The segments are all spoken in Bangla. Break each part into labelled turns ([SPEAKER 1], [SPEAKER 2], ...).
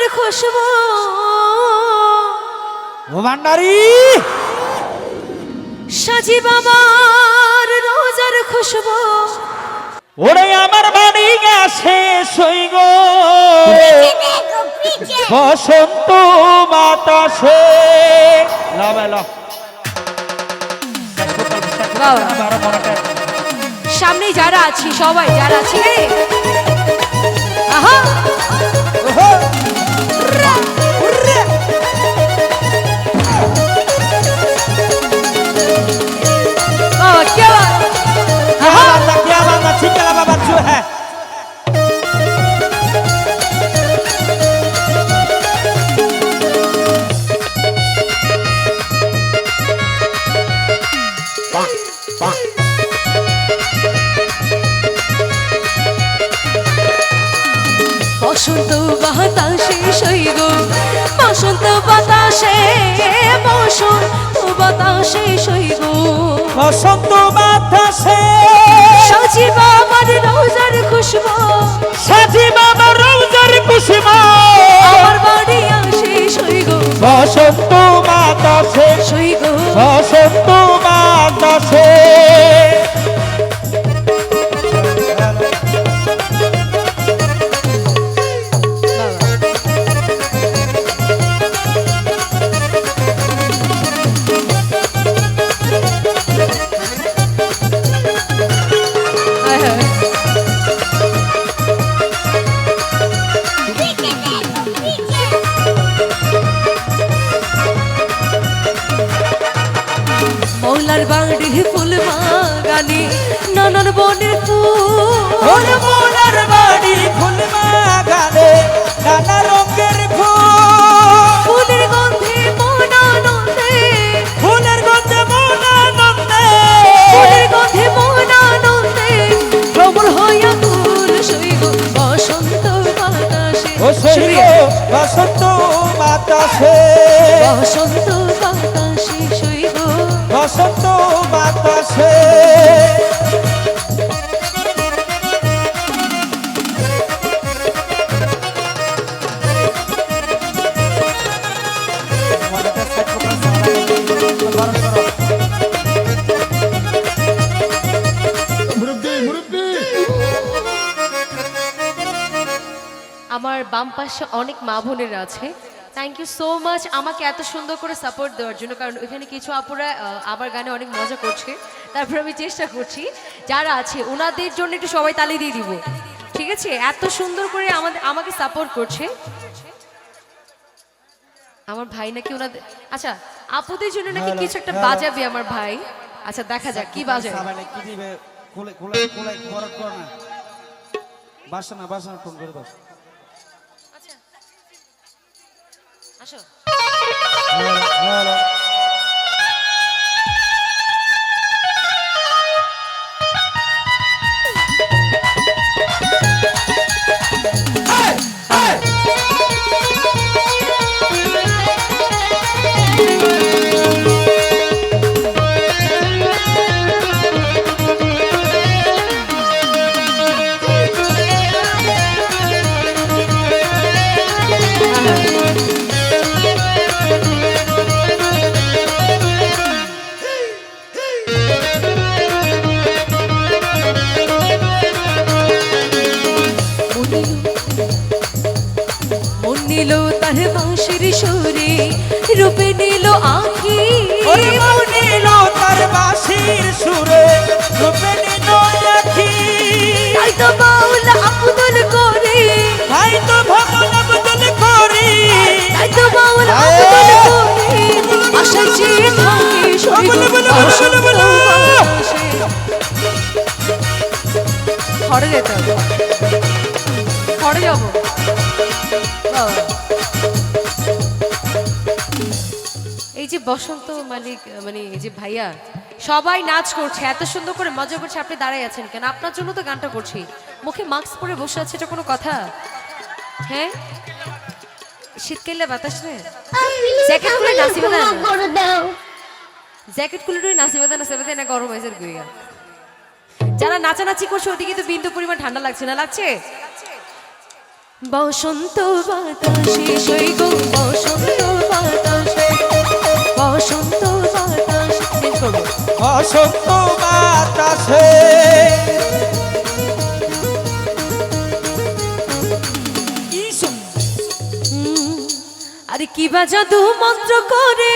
[SPEAKER 1] রোজার খুশবু।
[SPEAKER 2] ও ভান্ডারি!
[SPEAKER 1] সাজি বাবার রোজার খুশবু।
[SPEAKER 2] ওরে আমার বাড়ি গেছে সৈগ বসন্ত বাতাসে।
[SPEAKER 1] সামনে যারা আছি সবাই যারা আছি আহা। বাতাসে হইব বসন্ত বাতাসে সাজি আমার রোজার খুশবু।
[SPEAKER 2] সাজি আমার রোজার খুশবু।
[SPEAKER 1] আমার বাড়ি শেষ হইব
[SPEAKER 2] বসন্ত বাতাসে
[SPEAKER 1] সৈগ
[SPEAKER 2] বসন্ত বাতাসে
[SPEAKER 1] বাগানে নানান বনের ফুল।
[SPEAKER 2] মোনার বাড়ি ফুল বাগানে নানা রঙের ফুল।
[SPEAKER 1] ফুলের গন্ধে মন আনন্দে।
[SPEAKER 2] ফুলের গন্ধে মন আনন্দে।
[SPEAKER 1] ফুলের গন্ধে মন আনন্দে। ভ্রমণ হইয়া ফুল সইব বসন্ত বাতাসে।
[SPEAKER 2] ও
[SPEAKER 1] সুরিয়া।
[SPEAKER 2] বসন্ত বাতাসে।
[SPEAKER 1] বসন্ত বাতাসে সইব।
[SPEAKER 2] বসন্ত বাতাসে।
[SPEAKER 1] আমার বাম পাশে অনেক মা বোনেরা আছে। থ্যাংক ইউ সো মাচ আমাকে এত সুন্দর করে সাপোর্ট দেওয়ার জন্য কারণ ওইখানে কিছু আপুরা আমার গানে অনেক মজা করছে। তারপর আমি চেষ্টা করছি যারা আছে ওনাদের জন্য একটু সবাই তালি দিয়ে দিব। ঠিক আছে? এত সুন্দর করে আমাদের আমাকে সাপোর্ট করছে। আমার ভাই নাকি ওনাদের আচ্ছা আপুদের জন্য নাকি কিছু একটা বাজাবে আমার ভাই? আচ্ছা দেখা যাক কি বাজাবে
[SPEAKER 3] সাবানে কোলে কোলে কোলে খরচ কর না। বাসনা বাসনা ফোন করে দাও
[SPEAKER 1] আসো। ঘরে যেতে হবে। ঘরে যাব। এই যে বসন্ত মালিক মানে এই যে ভাইয়া সবাই নাচ করছে এত সুন্দর করে মজা করছে আপনি দাঁড়াই আছেন কেন? আপনার জন্য তো গানটা করছি। মুখে মাস্ক পরে বসে আছে এটা কোনো কথা? হ্যাঁ? শীতকালে বাতাস রে জ্যাকেট খুলে নাচি বাদা জ্যাকেট খুলে টুই নাচি বাদা নাচি বাদা না গরম হয়েছে গুইয়া। যারা নাচানাচি করছে ওদিকে তো বিন্দু পরিমাণ ঠান্ডা লাগছে না লাগছে? বসন্ত বাতাসে সৈগ বসন্ত বাতাসে। বসন্ত বাতাসে চেঞ্জ করব।
[SPEAKER 2] বসন্ত বাতাসে।
[SPEAKER 1] আরে কি বা জাদু মন্ত্র করে।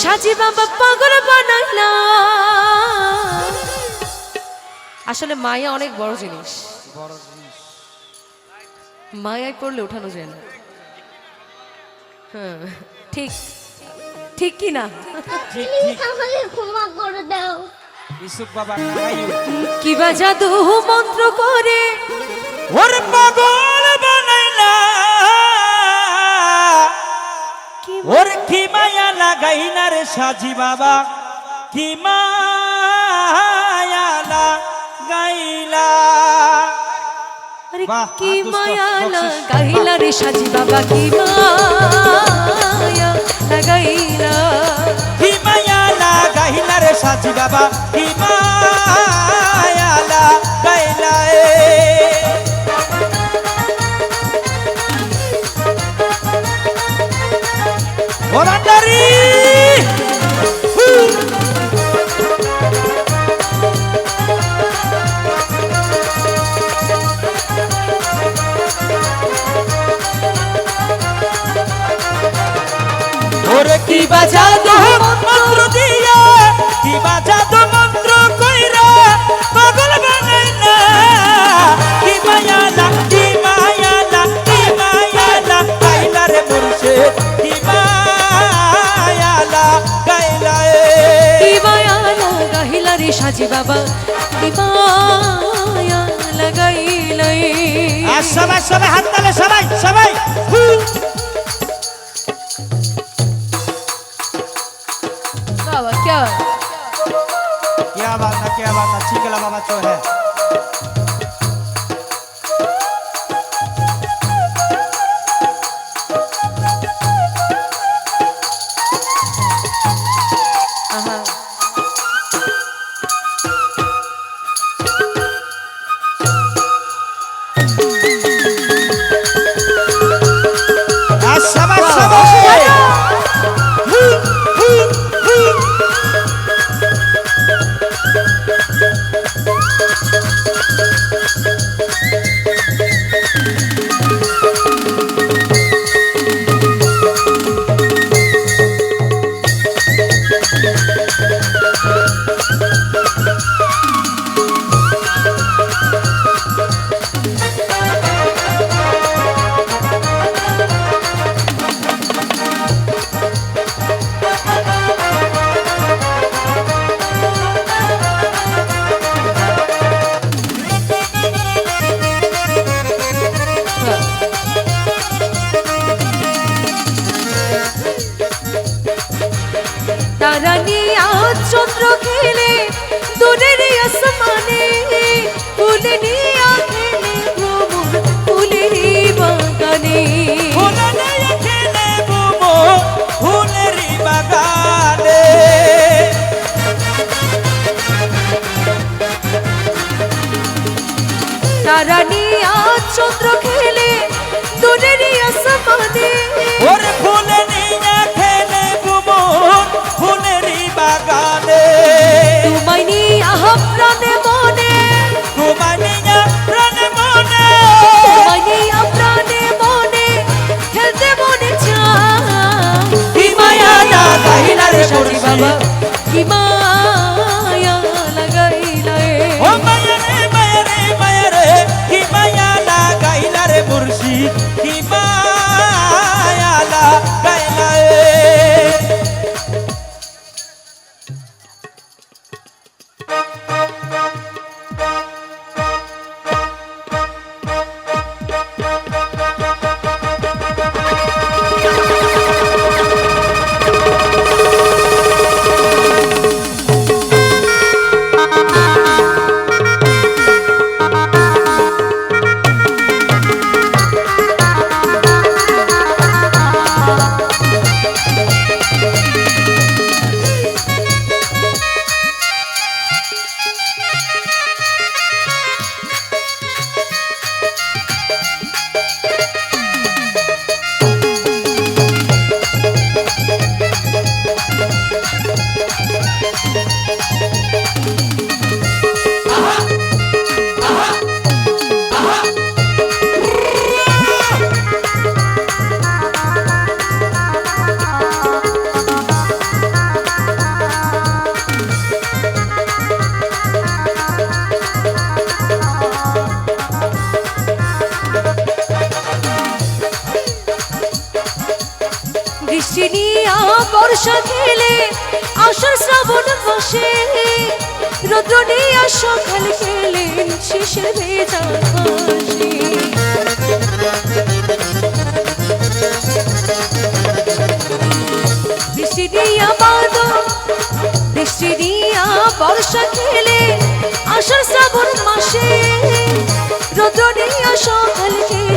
[SPEAKER 1] সাজি বাবা পাগল বানাইলা আসলে মায়া অনেক বড় জিনিস।
[SPEAKER 3] বড় জিনিস
[SPEAKER 1] মায়ায় পড়লে ওঠানো যায় না। হ্যাঁ ঠিক ঠিক কি না? কি বা জাদু মন্ত্র করে?
[SPEAKER 2] ওর পাগল! ওর কি মায়া লাগাইলা রে সাজি বাবা? কি মায়া লাগাইলা?
[SPEAKER 1] আরে
[SPEAKER 3] বাহ,
[SPEAKER 1] কি মায়া। লাগাইলা রে সাজি বাবা? কি মায়া লাগাইলা?
[SPEAKER 2] কি মায়া লাগাইলা রে সাজি বাবা? কি মায়া ওরান্ডারি ওরে কি বাজাদু
[SPEAKER 1] লাগাইলা রে সাজি বাবা কি মায়া লাগাইলা
[SPEAKER 2] আর সবাই সবাই হাত তালে সবাই সবাই হু।
[SPEAKER 1] বাবা क्या
[SPEAKER 3] क्या बात ना क्या बात ना चिकला बाबा तो है
[SPEAKER 1] তারা নিয়ে চন্দ্র খেলে দূরের আসমানে। ফুলে নিয়ে খেলে ভ্রমণ ফুলের বাগানে। তারা নিয়ে চন্দ্র খেলে দূরের আসমানে।
[SPEAKER 2] ওরে ফুলে রে
[SPEAKER 1] সাজি
[SPEAKER 2] মুর্শিদ।
[SPEAKER 1] বাবা হাসে রৌদ্র নিয়ে সকাল গেলেন শিশির ভেজা হাসি বৃষ্টি দিয়া বাদল বৃষ্টি দিয়া বর্ষা খেলে আষাঢ় শ্রাবণ মাসে। রৌদ্র নিয়ে সকাল খেলে